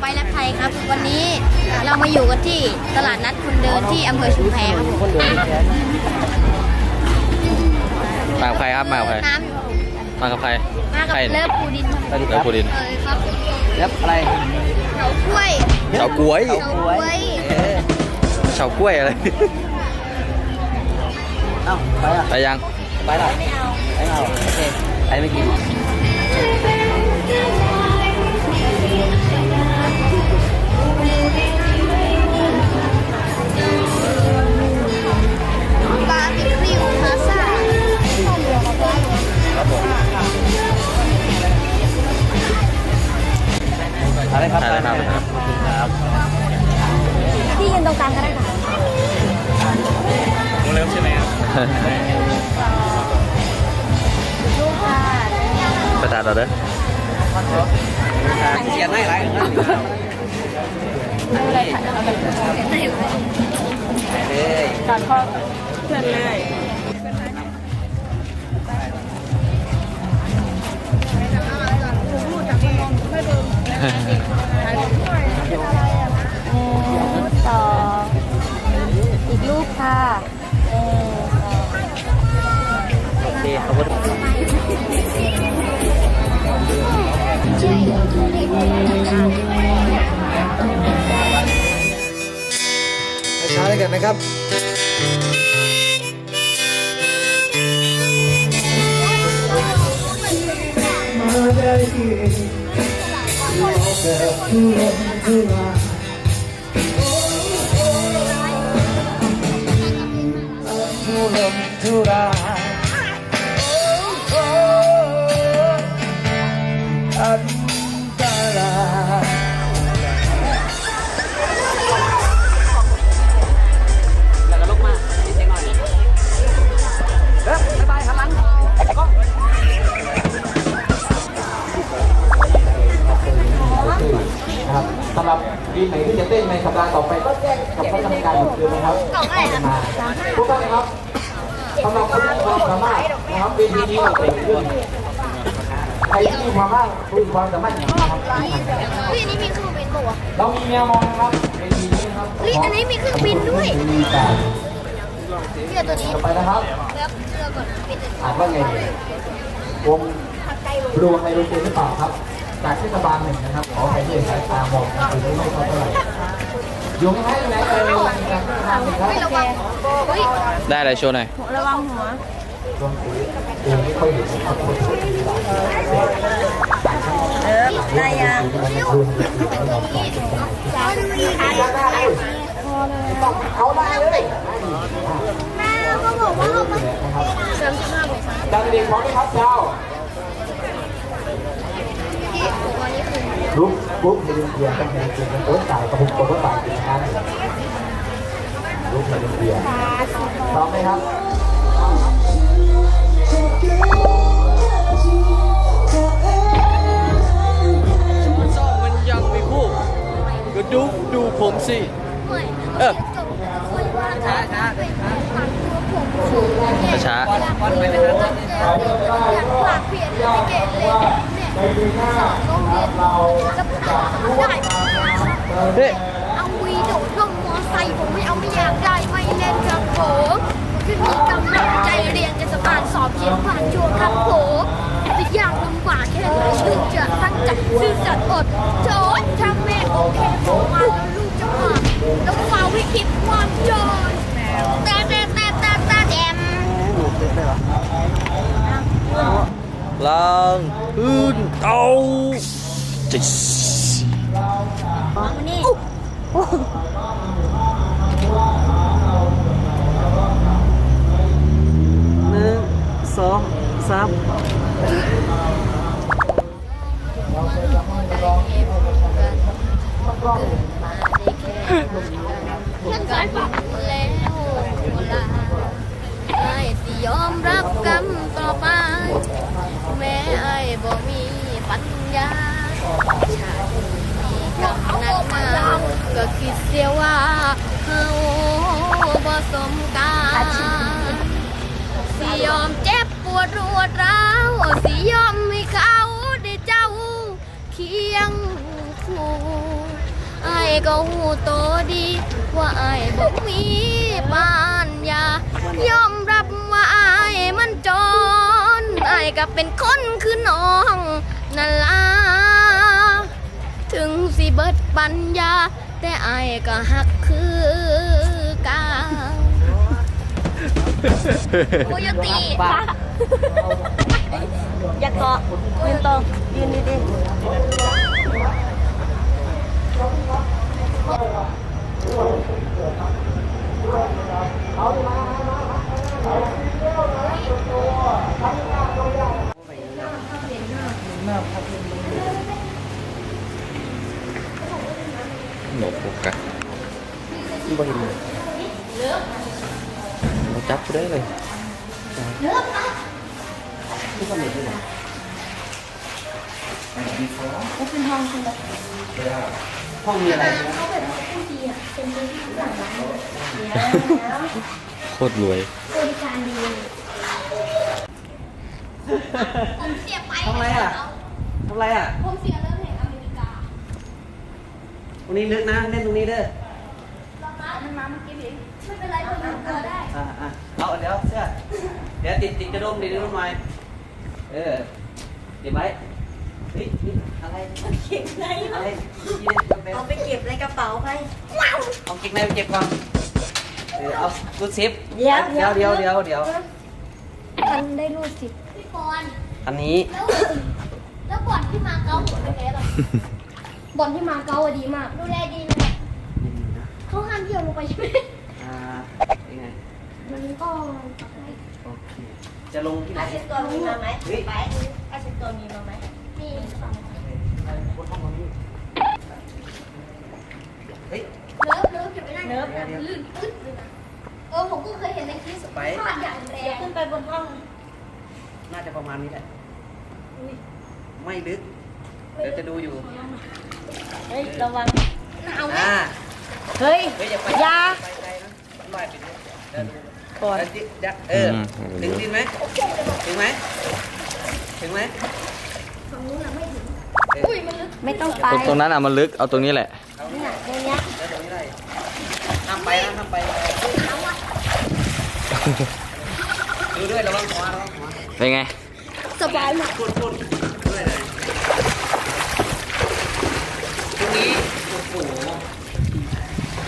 ไปและไทยครับ วันนี้เรามาอยู่กันที่ตลาดนัดคนเดินที่อำเภอชุมแพครับผมมากับใครครับมากับใครน้ำอยู่มากับใครมากับใครเลิฟปูดินครับเลิฟปูดินเออครับแล้วอะไรเฉากล้วยเฉากล้วยเฉากล้วยเออเฉากล้วยอะไรเอ้าไปอะไปยังไปหรอไม่เอาไม่เอาโอเคไปไม่กิน ไรครับอะไรครับครับที่ยืนตรงกลางก็ได้ค่ะเริ่มใช่ไหมครับลูกค่ะไปตัดเราเด้อเขียนให้ไรอะไรค่ะเอาแบบไหนวะเอ้ยตัดข้อเพื่อนเลย สออีกรูปค่ะโอเคเขาก็ช้าๆเลยกันนะครับแล้ว ทีมไหนที่จะเต้นในสัปดาห์ต่อไปก็แจ้งกับคณะกรรมการเหมือนเดิมนะครับกล่องอะไรครับมาทุกท่านนะครับสำหรับคนที่มีความสามารถนะครับเวทีนี้เราเปิดขึ้นใครที่มีความสามารถมีความสามารถอย่างนะครับเฮ้ยอันนี้มีเครื่องบินปะวะเรามีแมวมองนะครับเวทีนี้นะครับเฮ้ยอันนี้มีเครื่องบินด้วยมีการเสื้อตัวนี้ต่อไปนะครับเลือกเสื้อก่อนเป็นตัวอ่านว่าไงดีวงรวมในโรงเรียนหรือเปล่าครับ จากเทศบาลหนึ่งนะครับ ขอใครที่สายตามองหรือไม่เข้าเท่าไหร่อยู่ไม่ให้ไหนเออจากเทศบาลหนึ่งครับไม่ระวังเฮ้ยได้อะไรโชว์หน่อยระวังหัวช่วงนี้ดูไม่ค่อยเห็นนะครับคนสวยดีบ้างเออได้ยังเอาได้เลยแม่ก็บอกว่าเอามาสามสิบห้าบาทดังเด็กพร้อมไหมครับเจ้า ที่ตัวนี้คือ ลุกลุกในเดือนเดียวต้องในเดือนโอ้ยตายกระพุ้งกระพุ้งตายกินงานลุกในเดือนเดียวพร้อมไหมครับซ่อมมันยังไม่คู่ก็ดูดูผมสิเหมือนเออจบคุยว่าช้าช้าเป็นตัดตัวผมสูงเนี่ยช้า อยากไปเป็นนักเรียนอยากฝากเพียนเอนโรงเรียนจะผ่านได้เฮ้ยเอาวีโดดลงมอไซค์ผมไม่เอาไม่อยากได้ไม่เล่นครับผมขึ้นมีกำลังใจเรียนจะสบานสอบเขียนผ่านชัวร์ครับผมจะยากลำบากแค่ไหนถึงจะตั้งใจซื่อสัตย์อดโจทย์ถ้าแม่โอเคผมมาแล้วลูกจะมาต้องฝ่าวิกฤตความจนแต่แต่แต่แต่แต่แดมลังขึ้น เอาจิสนี่หนึ่งสองสามฉันสายฝันแล้วเวลาไอ้สิยอมรับกรรมต่อไป แม้ไอ้บ่มี วดร้าวสิยอมให้เขาได้เจ้าเคียงคู่ไอ้ก็หูโตดี ว่าไอ้บอกมีปัญญายอมรับว่าไอ้มันจนไอ้ก็เป็นคนคือน้องนั่นล่ะถึงสิเบิดปัญญา แต่ไอ้ก็หักคือเกา โคโยตีปากอย่าเกาะยืนตรงยืนดีๆหนกโฟกัสบ่เห็นเลย จับกูได้เลยที่ก็มีที่ไหนห้องมีอะไรโคตรรวยผมเสียไปทำอะไรอะทำอะไรอะผมเสียเรื่องแห่งอเมริกาตรงนี้ลึกนะเล่นตรงนี้เด้อมันมาเมื่อกี้เอง ไม่เป็นไรผมอยู่ตัวได้อ่าอะเอาเดี๋ยวเสื้อเดี๋ยวติดติดกระดุมดิกระดุมหน่อยเออเดี๋ยวไว้เฮ้ยนี่อะไรเก็บในอะไรนี่มันเป็นเอาไปเก็บในกระเป๋าไปเอาเก็บในไปเก็บก่อนเออเอารูดซิปเดี๋ยวเดี๋ยวเดี๋ยวเดี๋ยวเดี๋ยวทันได้รูดสิพี่ปอนอันนี้แล้วแล้วบ่อนที่มาเก๊าผมเป็นไงบ้างบ่อนที่มาเก๊าอะดีมาก ดูแลดีนะเขาห้ามเที่ยวลงไปใช่ไหมอ่า ยังไงมันก็โอเคจะลงที่ไหนอาเช็ดตัวมีมาไหมเฮ้ยไปอาเช็ดตัวมีมาไหมมีสองบนห้องตรงนี้เฮ้ยเลิฟเลิฟจะไปนั่งเลิฟลื่นปึ๊ดเลยนะเออผมก็เคยเห็นในคลิปไปพลาดอย่างแรเดี๋ยวงขึ้นไปบนห้อง น่าจะประมาณนี้แหละไม่ลึกเดี๋ยวจะดูอยู่ เฮ้ย ระวังหนาวไหมอ่าเฮ้ยเฮ้ย อย่า ไปอยาไปไกลนะมันลอยไปเนี่ยเดี๋ยวดูก่อนเดี๋ยวจิเดี๋ยวเอออมถึงดินไหมถึงไหมถึงไหมฝั่งนู้นน่ะไม่ถึงเอออุ้ยมันลึกไม่ต้องไปตรงตรงนั้นอะมันลึกเอาตรงนี้แหละเอาเนี่เนี่ยยตรงเนี้ยแล้วตรงนี้ได้ห้ามไปนะห้ามไปหนาวอะดูด้วยระวังหัวระวังหัวเป็นไงสบายมากพูดพูดด้วยเลยตรงนี้โอ้โห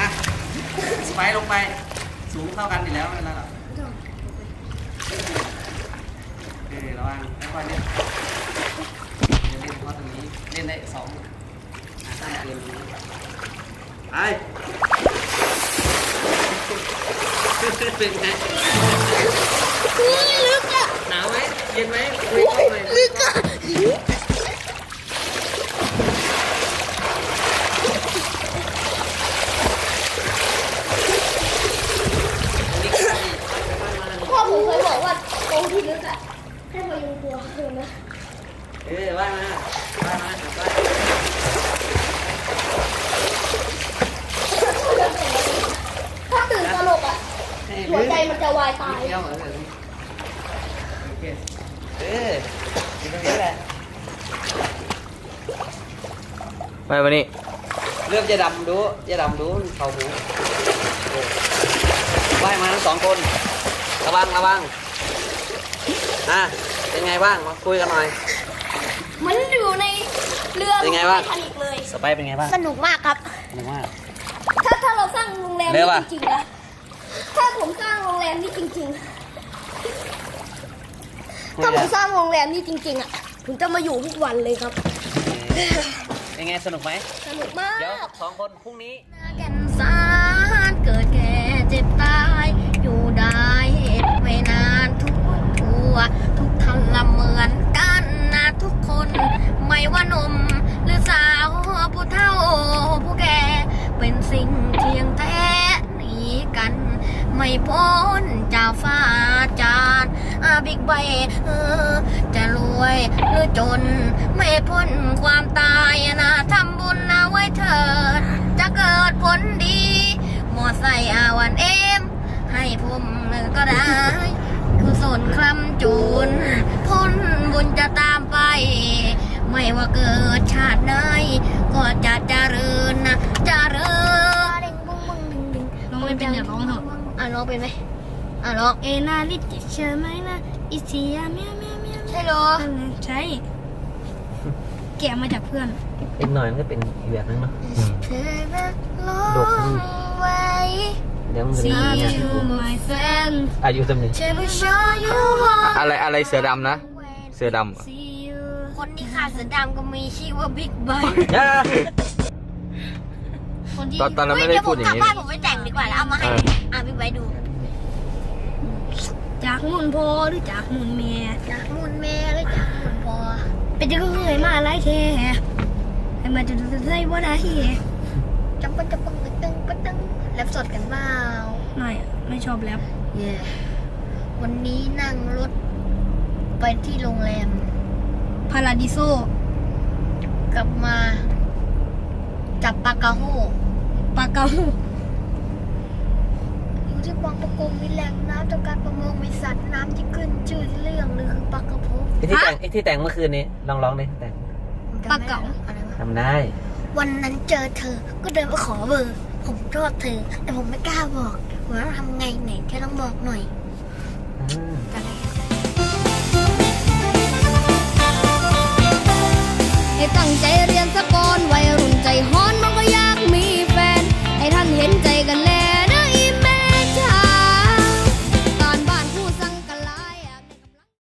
อะสไปร์ลงไป สูงเท่ากันอยู่แล้วนั่นแหละเออระวังค่อยๆเล่นเดี๋ยวเล่นเฉพาะตรงนี้เล่นได้สองอะสร้างเกมนี้ไปเป็นไงลึกอะหนาวไหมเย็นไหมคุยกันหน่อยลึกอะ นี่ก็ได้ไปบ้านมา พ่อผมเคยบอก ว่าตรงที่ลึกอะให้พยุงตัวเห็นไหมเออบ้ามาบ้ามาบ้าถ้าตื่นตลกอะห้หัวใจมันจะวายตายเที่ยวเหรออเคเอออยู่ตรงนี้แหละไปวันนี้เริ่มจะดำดูจะดำดูเขาหูว่ายมาทั้งสองคน ระวังระวัง อะเป็นไงบ้างมาคุยกันหน่อยมันอยู่ในเรือเป็นไงบ้างททนิกเลย สไปร์เป็นไงบ้างสนุกมากครับ สนุกมาก ถ้าถ้าเราสร้างโรงแรมเร็นี้วอะจริงๆนะถ้าผมสร้างโรงแรมนี้จริง คุๆ ยถ้าผกัมนสร้างโรงแรมนี้จริง ๆอะผมจะมาอยู่ทุกวันเลยครับ เป็นไงสนุกไหมสนุกมากเดี๋ยวสองคนพรุ่งนี้แก่นสา ว ทุกท่านละเหมือนกันนะทุกคน ไม่ว่านม หรือสาวผู้เฒ่าผู้แก่เป็นสิ่งเที่ยงแท้หนีกัน ไม่พ้นจากฟ้าจานอาบิ๊กไบเอจะรวยหรือจน ไม่พ้นความตายนะทำบุญเอาไว้เถิด จะเกิดผลดี หมอใส่อาวันเอ ว่าเกิดชาติไหนก็จะเจริญนะเจริญเด้งร้องไม่เป็นอย่าร้องเถอะอะร้องเป็นไหมอะร้องเอนาลิติเชอร์ไหมนะอิสิยาเมียเมียเมียใช่หรอใช่แกะมาจากเพื่อนอีกหน่อยมันก็เป็นอีแบบนึงเนาะดกไว้เดี๋ยวมันจะมีอายุจำเนียอะไรอะไรเสือดำนะ เสือดำ คนที่ขาดเสือดำก็มีชื่อว่าบิ๊กไบย่า คนที่ตอนตอนนั้นไม่ได้พูดอย่างนี้นี้ผมไปแต่งดีกว่าแล้วเอามาให้เออ อะบิ๊กไบดูจากมุนพอหรือจากมุนเมียจากมุนแม่แล้วจากมุนพอเป็นจะก็เหนื่อยมาอะไรแท้ให้มาจะจะได้ว่าได้จังปังจังปังปะตึงปะตึงแลบสดกันเปล่าไม่ไม่ชอบแล้ว เย่วันนี้นั่งรถไปที่โรงแรมพาราดิโซกลับมา จับปลากระโฮปลาเก๋าอยู่ที่บางประกงมีแหล่งน้ำจากการประมงมีสัตว์น้ำที่ขึ้นชื่อเรื่องหรือคือปลากระพงไอ้ที่แต่งไอ้ที่แต่งเมื่อคืนนี้ลองร้องดิแต่งปลาเก๋าอะไรวะทำได้ วันนั้นเจอเธอ ก็เดินมาขอเบอร์ ผมชอบเธอ แต่ผมไม่กล้าบอกว่าทำไงไหนแค่ต้องบอกหน่อยอ่าอะไรใตั้งใจเรียนสะกอนวัยรุ่นใจฮ้อน